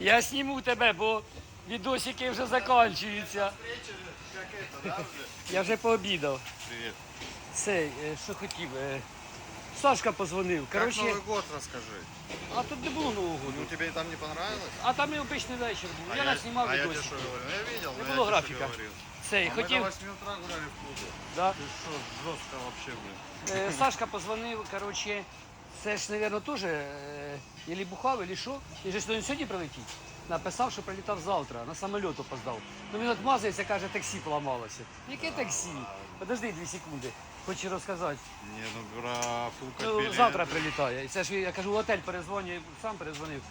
Я сніму тебе, бо відосики вже закінчуються. Как это, да, уже? Я вже пообідав. Привет. Цей, е, що хотів. е, Сашка позвонив. Как Коротше, Новый год расскажи. а тут не було Нового Ну году. тебе там не понравилось? А там і обичний вечір був. А Я наснімав а я тебе відосики. что говорю? Я видел, Не но было я тебе графика. что говорил. Цей, А мы до хотів. 8 утра гуляли в клубе. Да. Ты что, жестко вообще, блин. Е, Сашка позвонив, коротше, це ж, мабуть, теж е, ілі бухав, ілі що. Він же не сьогодні прилетить. Написав, що прилітав завтра, на самоліт опоздав. Ну він отмазується, каже, таксі поламалося. Яке таксі? Подожди дві секунди, хочу розказати. Не, ну про фу Ну, завтра прилітає. І це ж я кажу, в готель перезвоню, сам перезвонив.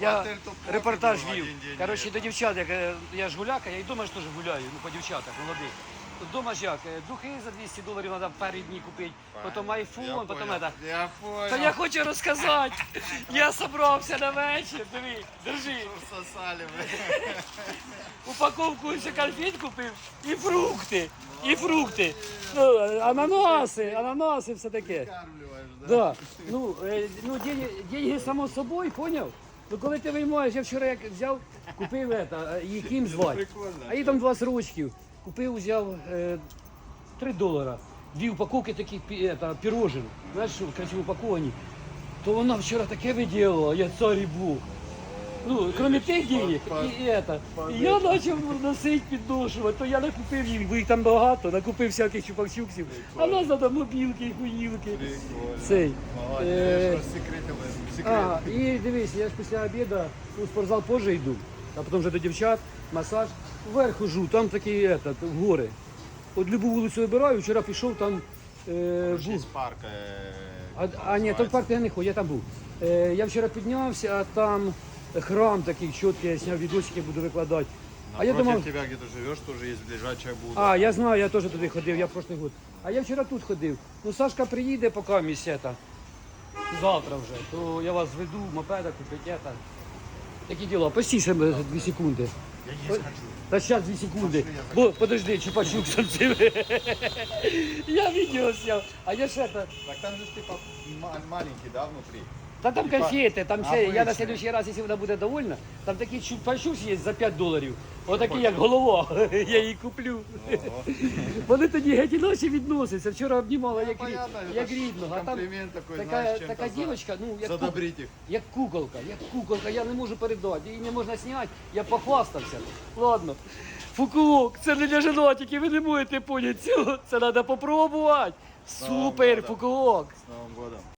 Я отель то репортаж вів. один день Коротше, до дівчат, як е, я ж гуляка, я і вдома ж теж гуляю, ну по дівчатах, молодих. Дома ж як, е, духи за 200 доларів треба перші дні купити, потім Я айфон, потім понял. это. Я понял. Та я хочу розказати. Я собрався на вечір. Диви, держи. Всосали. Упаковку ще конфет купив і фрукти. І фрукти. Ну, ананаси, ананаси, все таке. Да? Да. Ну, е, ну деньги, деньги само собою, поняв? Ну коли ти виймаєш, я вчора як взяв, купив е, їх їм звати. Прикольно. А їй там 20 рочків. Купив, взяв е, 3 долара. Дві упаковки таких это, пірожин. Знаєш, красиво упаковані. То вона вчора таке виділила, я цар і Бог. Ну, кроме тих денег, і это. І я почав носити, підношувати, то я накупив їм, бо їх там багато, накупив всяких чупак-чупсів. А нас треба мобілки і хуїлки. Цей. Е, а, і дивись, я ж після обіду в спортзал позже йду, а потім вже до дівчат, масаж. Вверх хожу, там такі этот, гори. От любу вулицю вибираю, вчора пішов там. Е, був. Есть парк. э, А, а ні, там в парк я не ходжу, я там був. Е, я вчора піднявся, а там храм такий чіткий, я зняв відосики, буду викладати. А я Напротив думав, тебя, где ты живешь, тоже есть ближайшая Будда. а, я знаю, я теж туди ходив, я прошлий год. А я вчора тут ходив. Ну, Сашка приїде, поки місця. Завтра вже. То я вас зведу, мопеда купить, Такі діла. Постій ще мене дві секунди. Я есть хочу. Та зараз дві секунди. Бо, подожди, чупачук сам цим. Я відео сняв. А я ще так. Так там же ж по ма- маленький, да, внутри? Та там Типа, конфети, там все. Я на обычные. следующий раз, якщо вона буде довольна, там такий чупачук є за 5 доларів. Отакий, як голова. Я її куплю. Ого. Вони тоді геть і ночі відносяться. Вчора обнімала як, рід- Понятно, як это ж рідного. А там комплимент такой, така, знаешь, чем-то така за- дівчинка, ну, як, ку- Задобрить их. як куколка, як куколка, я не можу передати, її не можна зняти, я похвастався. Ладно. Фукуок, це не для женатиків, ви не можете поняти цього. Це треба попробувати. Новим Супер, годом. фукуок. С Новым годом.